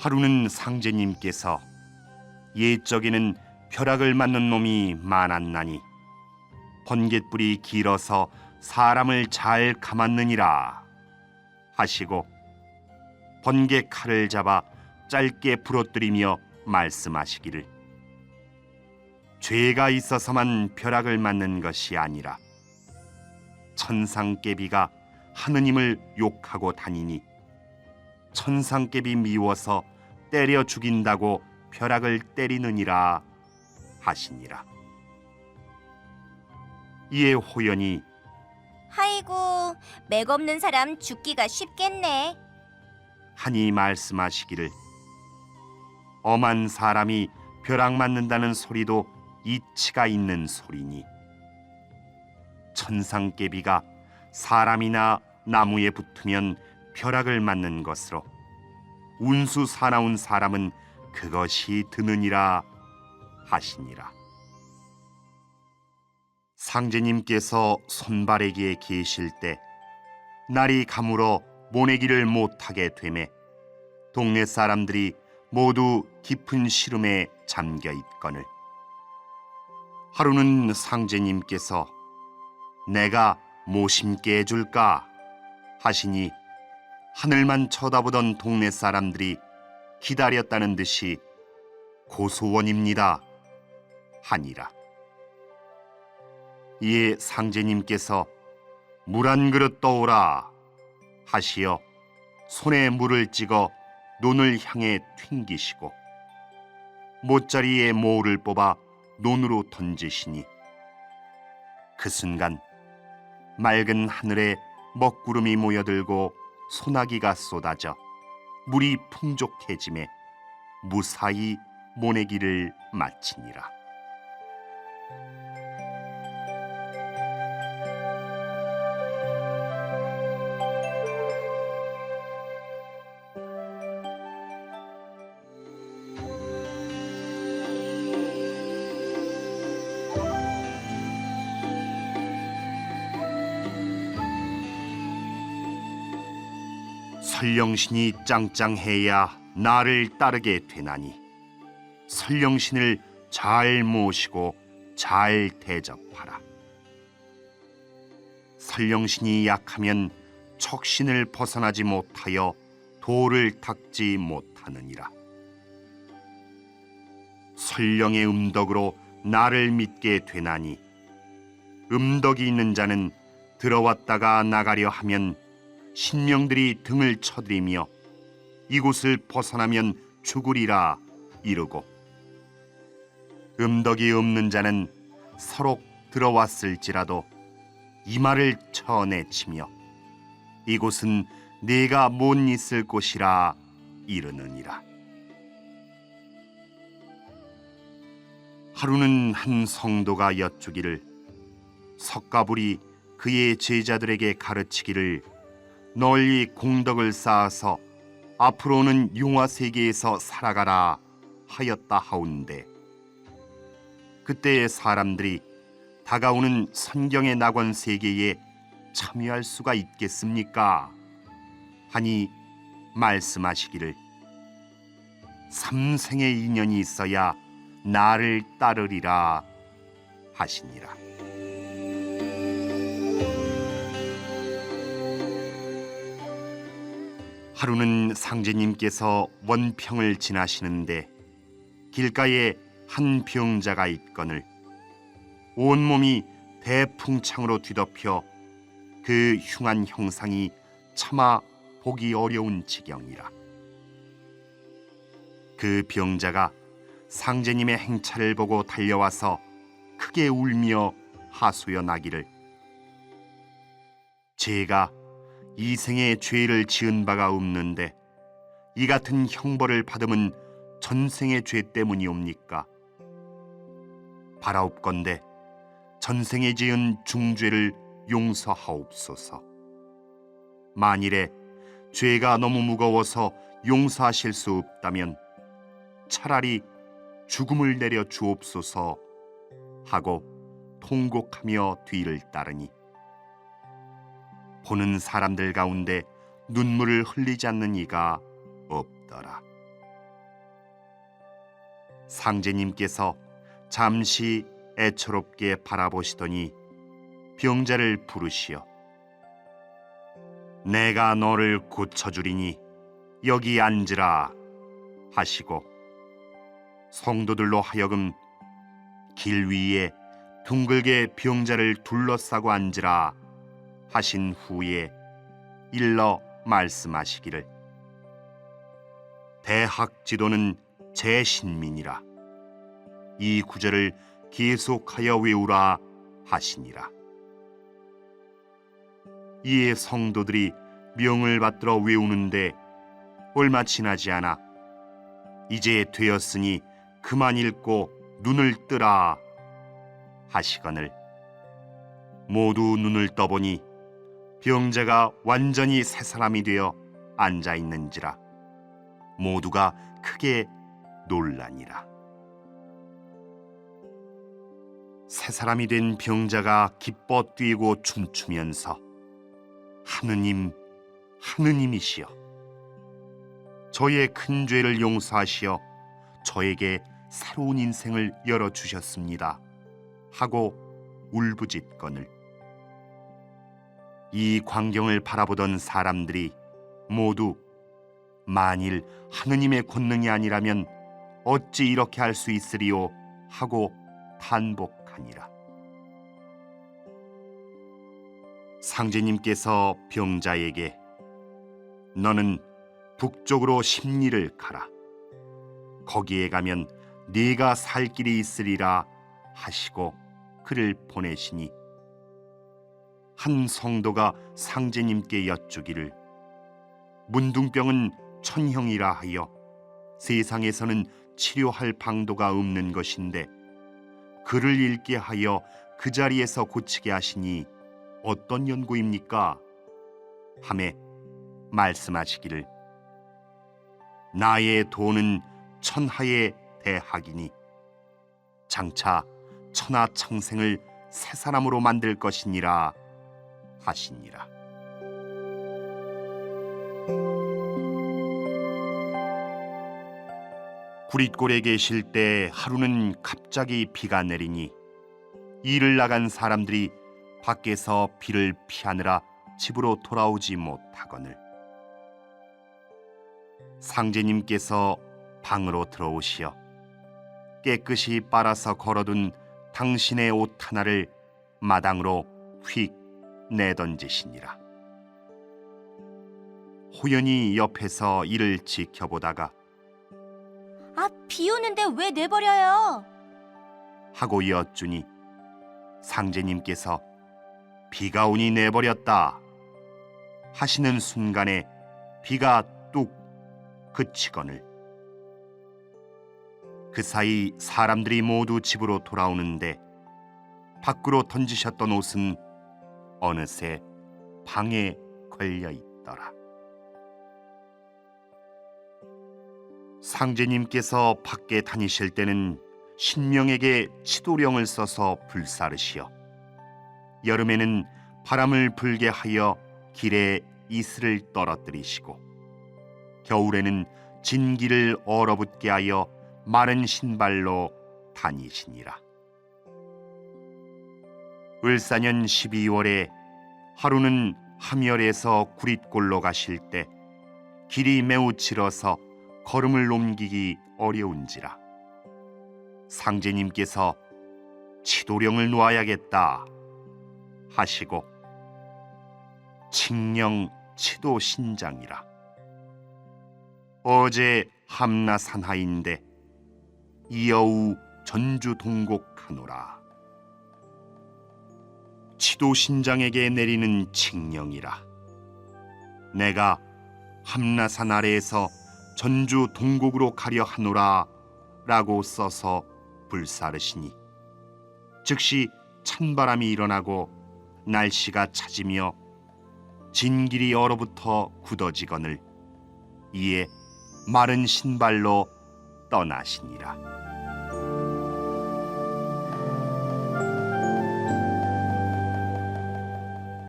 하루는 상제님께서 옛적에는 벼락을 맞는 놈이 많았나니 번갯불이 길어서 사람을 잘 감았느니라 하시고 번개 칼을 잡아 짧게 부러뜨리며 말씀하시기를. 죄가 있어서만 벼락을 맞는 것이 아니라 천상깨비가 하느님을 욕하고 다니니 천상깨비 미워서 때려 죽인다고 벼락을 때리느니라 하시니라 이에 호연이 아이고, 맥없는 사람 죽기가 쉽겠네. 하니 말씀하시기를 엄한 사람이 벼락 맞는다는 소리도 이치가 있는 소리니 천상깨비가 사람이나 나무에 붙으면 벼락을 맞는 것으로 운수 사나운 사람은 그것이 드느니라 하시니라. 상제님께서 손바래기에 계실 때 날이 가물어 모내기를 못하게 되매 동네 사람들이 모두 깊은 시름에 잠겨 있거늘. 하루는 상제님께서 내가 모 심게 해줄까 하시니 하늘만 쳐다보던 동네 사람들이 기다렸다는 듯이 고소원입니다. 하니라. 이에 상제님께서 물 한 그릇 떠오라 하시어 손에 물을 찍어 논을 향해 튕기시고 못자리에 모를 뽑아 논으로 던지시니 그 순간 맑은 하늘에 먹구름이 모여들고 소나기가 쏟아져 물이 풍족해짐에 무사히 모내기를 마치니라. 설령신이 짱짱해야 나를 따르게 되나니 설령신을 잘 모시고 잘 대접하라. 설령신이 약하면 척신을 벗어나지 못하여 돌을 닦지 못하느니라. 설령의 음덕으로 나를 믿게 되나니 음덕이 있는 자는 들어왔다가 나가려 하면 신명들이 등을 쳐들이며 이곳을 벗어나면 죽으리라 이르고 음덕이 없는 자는 서로 들어왔을지라도 이마를 쳐내치며 이곳은 네가 못 있을 곳이라 이르느니라. 하루는 한 성도가 여쭈기를 석가불이 그의 제자들에게 가르치기를 널리 공덕을 쌓아서 앞으로는 용화 세계에서 살아가라 하였다 하온데 그때의 사람들이 다가오는 선경의 낙원 세계에 참여할 수가 있겠습니까? 하니 말씀하시기를 삼생의 인연이 있어야 나를 따르리라 하시니라. 하루는 상제님께서 원평을 지나시는데 길가에 한 병자가 있거늘. 온몸이 대풍창으로 뒤덮여 그 흉한 형상이 차마 보기 어려운 지경이라. 그 병자가 상제님의 행차를 보고 달려와서 크게 울며 하소연 하기를. 제가 이 생에 죄를 지은 바가 없는데 이 같은 형벌을 받음은 전생의 죄 때문이옵니까? 바라옵건대 전생에 지은 중죄를 용서하옵소서. 만일에 죄가 너무 무거워서 용서하실 수 없다면 차라리 죽음을 내려 주옵소서 하고 통곡하며 뒤를 따르니 보는 사람들 가운데 눈물을 흘리지 않는 이가 없더라. 상제님께서 잠시 애처롭게 바라보시더니 병자를 부르시어 내가 너를 고쳐주리니 여기 앉으라 하시고 성도들로 하여금 길 위에 둥글게 병자를 둘러싸고 앉으라 하신 후에 일러 말씀하시기를. 대학 지도는 제 신민이라. 이 구절을 계속하여 외우라 하시니라. 이에 성도들이 명을 받들어 외우는데 얼마 지나지 않아 이제 되었으니 그만 읽고 눈을 뜨라 하시거늘. 모두 눈을 떠보니 병자가 완전히 새 사람이 되어 앉아 있는지라. 모두가 크게 놀라니라. 새 사람이 된 병자가 기뻐 뛰고 춤추면서 하느님 하느님이시여 저의 큰 죄를 용서하시어 저에게 새로운 인생을 열어 주셨습니다. 하고 울부짖거늘 이 광경을 바라보던 사람들이 모두 만일 하느님의 권능이 아니라면 어찌 이렇게 할 수 있으리요 하고 탄복하니라. 상제님께서 병자에게 너는 북쪽으로 십리를 가라. 거기에 가면 네가 살 길이 있으리라 하시고 그를 보내시니 한 성도가 상제님께 여쭈기를 문둥병은 천형이라 하여 세상에서는 치료할 방도가 없는 것인데 글을 읽게 하여 그 자리에서 고치게 하시니 어떤 연고입니까? 함에 말씀하시기를 나의 돈은 천하의 대학이니 장차 천하 창생을 새 사람으로 만들 것이니라 하시니라. 구릿골에 계실 때 하루는 갑자기 비가 내리니 일을 나간 사람들이 밖에서 비를 피하느라 집으로 돌아오지 못하거늘 상제님께서 방으로 들어오시어 깨끗이 빨아서 걸어둔 당신의 옷 하나를 마당으로 휙 내던지시니라. 호연이 옆에서 이를 지켜보다가 아, 비 오는데 왜 내버려요? 하고 여쭈니 상제님께서 비가 오니 내버렸다 하시는 순간에 비가 뚝 그치거늘 그 사이 사람들이 모두 집으로 돌아오는데 밖으로 던지셨던 옷은 어느새 방에 걸려 있더라. 상제님께서 밖에 다니실 때는 신명에게 치도령을 써서 불사르시어 여름에는 바람을 불게 하여 길에 이슬을 떨어뜨리시고 겨울에는 진기를 얼어붙게 하여 마른 신발로 다니시니라. 을사년 12월에 하루는 함열에서 구릿골로 가실 때 길이 매우 길어서 걸음을 옮기기 어려운지라. 상제님께서 치도령을 놓아야겠다 하시고 칙령 치도 신장이라. 어제 함나 산하인데 이여우 전주 동곡하노라 치도 신장에게 내리는 칙령이라 내가 함나산 아래에서 전주 동곡으로 가려 하노라 라고 써서 불사르시니 즉시 찬바람이 일어나고 날씨가 차지며 진길이 얼어붙어 굳어지거늘 이에 마른 신발로 떠나시니라.